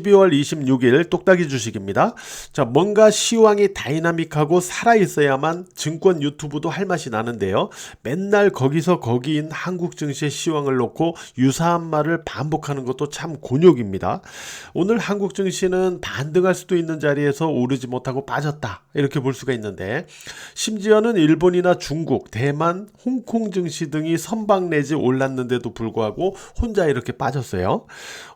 12월 26일 똑딱이 주식입니다. 자, 뭔가 시황이 다이나믹하고 살아있어야만 증권 유튜브도 할 맛이 나는데요. 맨날 거기서 거기인 한국 증시의 시황을 놓고 유사한 말을 반복하는 것도 참 곤욕입니다. 오늘 한국 증시는 반등할 수도 있는 자리에서 오르지 못하고 빠졌다. 이렇게 볼 수가 있는데, 심지어는 일본이나 중국, 대만, 홍콩 증시 등이 선방 내지 올랐는데도 불구하고 혼자 이렇게 빠졌어요.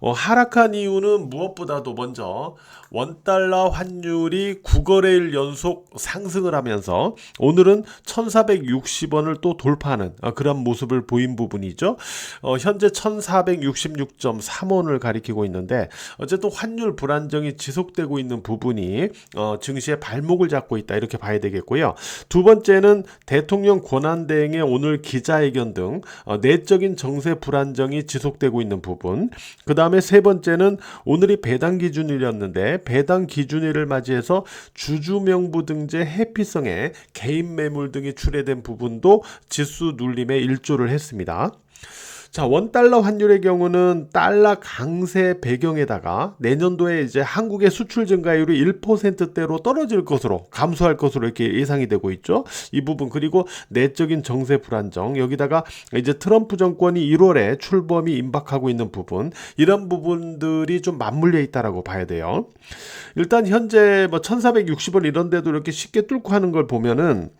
어, 하락한 이유는 무엇 보다도 먼저 원달러 환율이 9거래일 연속 상승을 하면서 오늘은 1460원을 또 돌파하는 어, 그런 모습을 보인 부분이죠. 어, 현재 1466.3원을 가리키고 있는데 어쨌든 환율 불안정이 지속되고 있는 부분이 어, 증시의 발목을 잡고 있다 이렇게 봐야 되겠고요. 두 번째는 대통령 권한대행의 오늘 기자회견 등 어, 내적인 정세 불안정이 지속되고 있는 부분. 그 다음에 세 번째는 오늘이 배당 기준일이었는데 배당 기준일을 맞이해서 주주명부 등재 해피성에 개인 매물 등이 출해된 부분도 지수 눌림에 일조를 했습니다. 자, 원달러 환율의 경우는 달러 강세 배경에다가 내년도에 이제 한국의 수출 증가율이 1%대로 떨어질 것으로 감소할 것으로 이렇게 예상이 되고 있죠. 이 부분 그리고 내적인 정세 불안정 여기다가 이제 트럼프 정권이 1월에 출범이 임박하고 있는 부분 이런 부분들이 좀 맞물려 있다라고 봐야 돼요. 일단 현재 뭐 1,460원 이런 데도 이렇게 쉽게 뚫고 하는 걸 보면은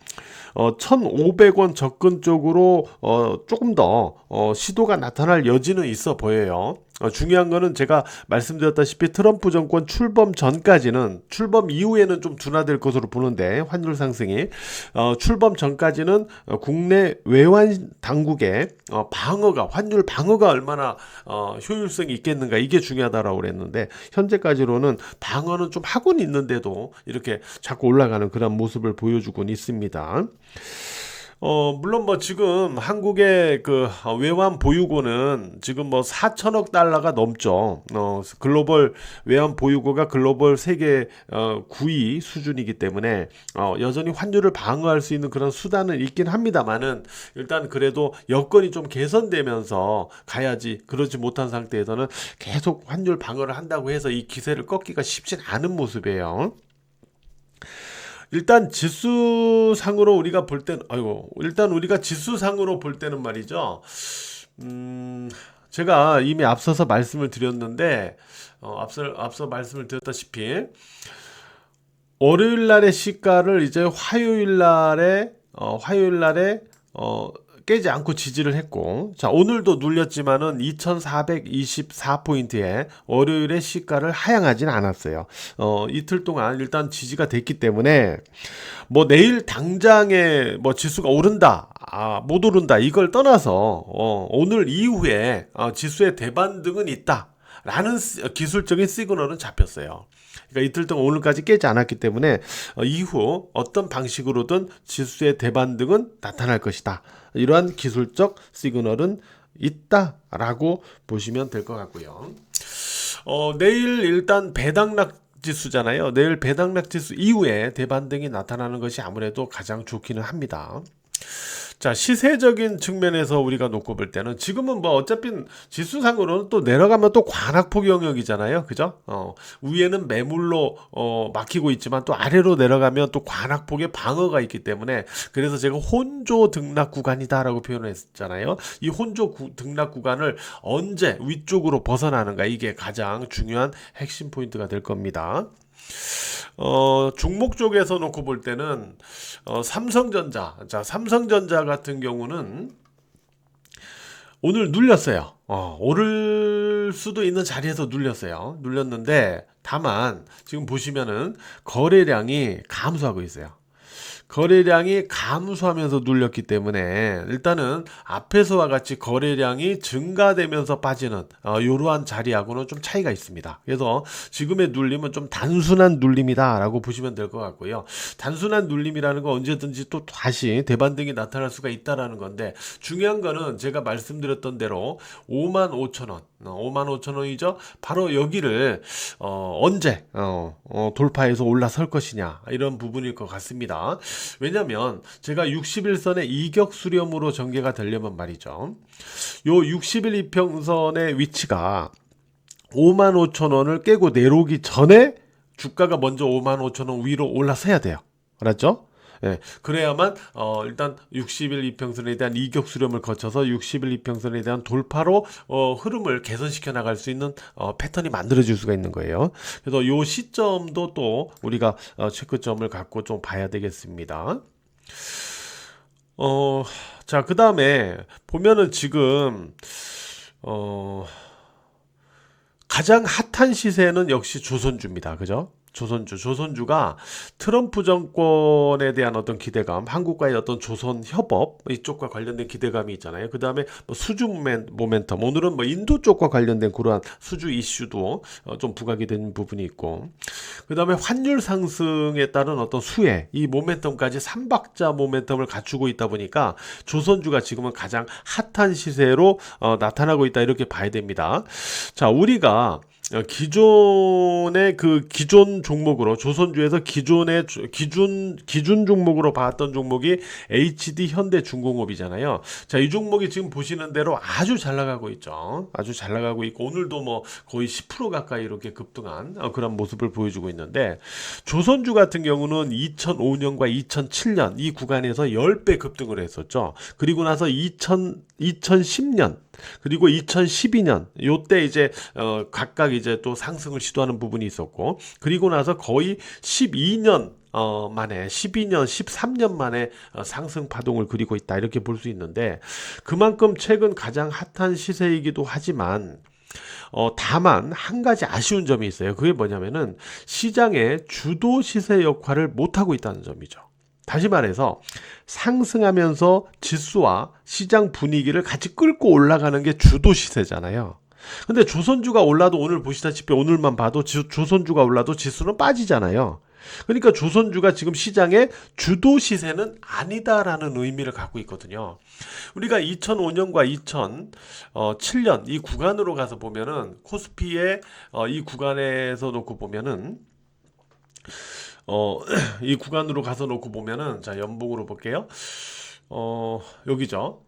어, 1,500원 접근 쪽으로 어, 조금 더 어, 시도 가 나타날 여지는 있어 보여요. 어, 중요한 거는 제가 말씀드렸다시피 트럼프 정권 출범 전까지는 출범 이후에는 좀 둔화될 것으로 보는데 환율 상승이 어, 출범 전까지는 어, 국내 외환 당국의 어, 방어가 환율 방어가 얼마나 어, 효율성이 있겠는가 이게 중요하다라고 그랬는데 현재까지로는 방어는 좀 하고는 있는데도 이렇게 자꾸 올라가는 그런 모습을 보여주고는 있습니다. 어, 물론 뭐 지금 한국의 그 외환 보유고는 지금 뭐 4천억 달러가 넘죠. 어, 글로벌 외환 보유고가 글로벌 세계 어, 9위 수준이기 때문에 어, 여전히 환율을 방어할 수 있는 그런 수단은 있긴 합니다만은 일단 그래도 여건이 좀 개선되면서 가야지 그러지 못한 상태에서는 계속 환율 방어를 한다고 해서 이 기세를 꺾기가 쉽진 않은 모습이에요. 일단 지수상으로 우리가 볼 때는 아이고 일단 우리가 지수상으로 볼 때는 말이죠. 음 제가 이미 앞서서 말씀을 드렸는데 어, 앞서 앞서 말씀을 드렸다시피 월요일 날의 시가를 이제 화요일 날에 어, 화요일 날에 어, 깨지 않고 지지를 했고 자 오늘도 눌렸지만은 2424포인트에 월요일에 시가를 하향하진 않았어요. 어 이틀 동안 일단 지지가 됐기 때문에 뭐 내일 당장에 뭐 지수가 오른다 아, 못 오른다 이걸 떠나서 어, 오늘 이후에 어, 지수의 대반등은 있다 라는 기술적인 시그널은 잡혔어요. 그러니까 이틀 동안 오늘까지 깨지 않았기 때문에 어, 이후 어떤 방식으로든 지수의 대반등은 나타날 것이다. 이러한 기술적 시그널은 있다라고 보시면 될 것 같고요. 어, 내일 일단 배당락 지수잖아요. 내일 배당락 지수 이후에 대반등이 나타나는 것이 아무래도 가장 좋기는 합니다. 자, 시세적인 측면에서 우리가 놓고 볼 때는 지금은 뭐 어차피 지수상으로는 또 내려가면 또 관악폭 영역이잖아요. 그죠? 어, 위에는 매물로 어, 막히고 있지만 또 아래로 내려가면 또 관악폭의 방어가 있기 때문에 그래서 제가 혼조 등락 구간이다라고 표현했잖아요. 이 혼조 구, 등락 구간을 언제 위쪽으로 벗어나는가 이게 가장 중요한 핵심 포인트가 될 겁니다. 어, 종목 쪽에서 놓고 볼 때는 어, 삼성전자. 자, 삼성전자 같은 경우는 오늘 눌렸어요. 어, 오를 수도 있는 자리에서 눌렸어요. 눌렸는데 다만 지금 보시면은 거래량이 감소하고 있어요. 거래량이 감소하면서 눌렸기 때문에 일단은 앞에서와 같이 거래량이 증가되면서 빠지는 어, 이러한 자리하고는 좀 차이가 있습니다. 그래서 지금의 눌림은 좀 단순한 눌림이다라고 보시면 될 것 같고요. 단순한 눌림이라는 건 언제든지 또 다시 대반등이 나타날 수가 있다라는 건데 중요한 거는 제가 말씀드렸던 대로 5만 5천 원, 5만 어, 5천 원이죠. 바로 여기를 어, 언제 어, 어, 돌파해서 올라설 것이냐 이런 부분일 것 같습니다. 왜냐면 제가 60일선의 이격 수렴으로 전개가 되려면 말이죠. 요 60일 이평선의 위치가 5만 5천 원을 깨고 내려오기 전에 주가가 먼저 5만 5천 원 위로 올라서야 돼요. 알았죠? 예, 그래야만 어, 일단 60일 이평선에 대한 이격 수렴을 거쳐서 60일 이평선에 대한 돌파로 어, 흐름을 개선시켜 나갈 수 있는 어, 패턴이 만들어질 수가 있는 거예요. 그래서 요 시점도 또 우리가 어, 체크점을 갖고 좀 봐야 되겠습니다. 어, 자, 그 다음에 보면은 지금 어, 가장 핫한 시세는 역시 조선주입니다. 그죠? 조선주, 조선주가 트럼프 정권에 대한 어떤 기대감, 한국과의 어떤 조선 협업 이쪽과 관련된 기대감이 있잖아요. 그 다음에 뭐 수주 모멘, 모멘텀, 오늘은 뭐 인도 쪽과 관련된 그러한 수주 이슈도 어, 좀 부각이 된 부분이 있고, 그 다음에 환율 상승에 따른 어떤 수혜, 이 모멘텀까지 삼박자 모멘텀을 갖추고 있다 보니까 조선주가 지금은 가장 핫한 시세로 어, 나타나고 있다 이렇게 봐야 됩니다. 자, 우리가 어, 기존의 그 기존 종목으로 조선주에서 기존의 주- 기준 기준 종목으로 봤던 종목이 HD 현대 중공업이잖아요. 자, 이 종목이 지금 보시는 대로 아주 잘 나가고 있죠. 아주 잘 나가고 있고 오늘도 뭐 거의 10% 가까이 이렇게 급등한 어, 그런 모습을 보여주고 있는데 조선주 같은 경우는 2005년과 2007년 이 구간에서 10배 급등을 했었죠. 그리고 나서 2000 2010년 그리고 2012년 요때 이제 어 각각 이제 또 상승을 시도하는 부분이 있었고 그리고 나서 거의 12년 어 만에 12년 13년 만에 어, 상승 파동을 그리고 있다 이렇게 볼 수 있는데 그만큼 최근 가장 핫한 시세이기도 하지만 어, 다만 한 가지 아쉬운 점이 있어요. 그게 뭐냐면은 시장의 주도 시세 역할을 못 하고 있다는 점이죠. 다시 말해서 상승하면서 지수와 시장 분위기를 같이 끌고 올라가는 게 주도 시세잖아요. 근데 조선주가 올라도 오늘 보시다시피 오늘만 봐도 지- 조선주가 올라도 지수는 빠지잖아요. 그러니까 조선주가 지금 시장의 주도 시세는 아니다라는 의미를 갖고 있거든요. 우리가 2005년과 2007년 이 구간으로 가서 보면은 코스피의 어, 이 구간에서 놓고 보면은 어, 이 구간으로 가서 놓고 보면은 자, 연봉으로 볼게요. 어, 여기죠.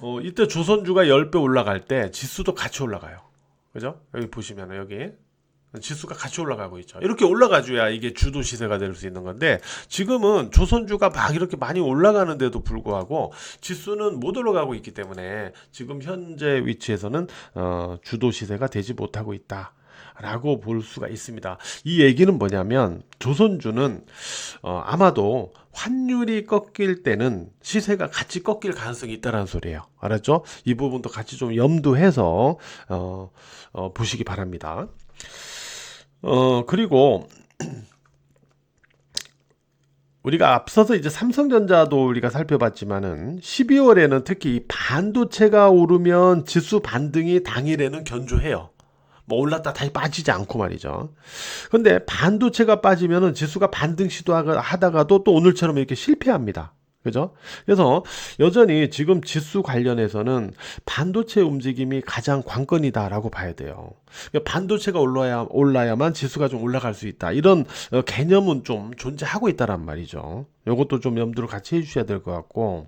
어, 이때 조선주가 10배 올라갈 때 지수도 같이 올라가요. 그죠? 여기 보시면은 여기 지수가 같이 올라가고 있죠. 이렇게 올라가줘야 이게 주도 시세가 될 수 있는 건데 지금은 조선주가 막 이렇게 많이 올라가는데도 불구하고 지수는 못 올라가고 있기 때문에 지금 현재 위치에서는 어, 주도 시세가 되지 못하고 있다. 라고 볼 수가 있습니다. 이 얘기는 뭐냐면 조선주는 어, 아마도 환율이 꺾일 때는 시세가 같이 꺾일 가능성이 있다라는 소리예요. 알았죠? 이 부분도 같이 좀 염두해서 어, 어, 보시기 바랍니다. 어, 그리고 우리가 앞서서 이제 삼성전자도 우리가 살펴봤지만은 12월에는 특히 이 반도체가 오르면 지수 반등이 당일에는 견조해요. 뭐 올랐다 다시 빠지지 않고 말이죠. 근데 반도체가 빠지면은 지수가 반등 시도하다가도 또 오늘처럼 이렇게 실패합니다. 그죠? 그래서 여전히 지금 지수 관련해서는 반도체 움직임이 가장 관건이다라고 봐야 돼요. 그러니까 반도체가 올라야 올라야만 지수가 좀 올라갈 수 있다. 이런 어, 개념은 좀 존재하고 있다란 말이죠. 이것도 좀 염두를 같이 해주셔야 될 것 같고.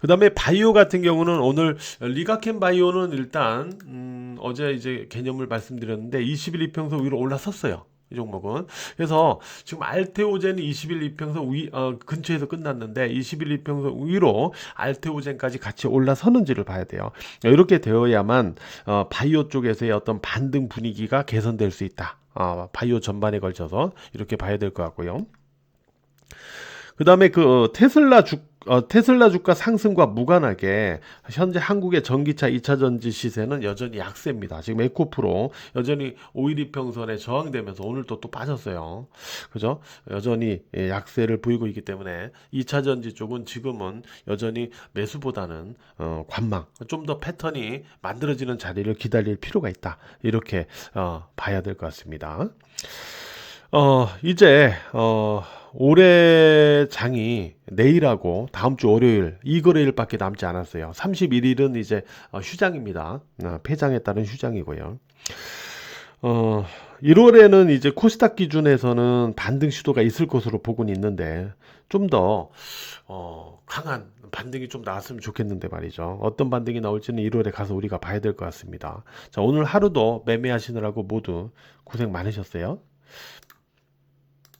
그 다음에 바이오 같은 경우는 오늘 리가켄 바이오는 일단 음, 어제 이제 개념을 말씀드렸는데 21 이평선 위로 올라섰어요. 이 종목은 그래서 지금 알테오젠이 21 이평선 위 어, 근처에서 끝났는데 21 이평선 위로 알테오젠까지 같이 올라서는지를 봐야 돼요. 이렇게 되어야만 어, 바이오 쪽에서의 어떤 반등 분위기가 개선될 수 있다. 어, 바이오 전반에 걸쳐서 이렇게 봐야 될 것 같고요. 그 다음에 그 어, 테슬라 주 어, 테슬라 주가 상승과 무관하게 현재 한국의 전기차 2차 전지 시세는 여전히 약세입니다. 지금 에코프로 여전히 5일 이평선에 저항되면서 오늘 또 또 빠졌어요. 그죠? 여전히 예, 약세를 보이고 있기 때문에 2차 전지 쪽은 지금은 여전히 매수보다는 어, 관망, 좀 더 패턴이 만들어지는 자리를 기다릴 필요가 있다. 이렇게 어, 봐야 될 것 같습니다. 어, 이제, 어, 올해 장이 내일하고 다음 주 월요일, 이 거래일밖에 남지 않았어요. 31일은 이제 어, 휴장입니다. 어, 폐장에 따른 휴장이고요. 어, 1월에는 이제 코스닥 기준에서는 반등 시도가 있을 것으로 보고는 있는데, 좀더 어, 강한 반등이 좀 나왔으면 좋겠는데 말이죠. 어떤 반등이 나올지는 1월에 가서 우리가 봐야 될 것 같습니다. 자, 오늘 하루도 매매하시느라고 모두 고생 많으셨어요.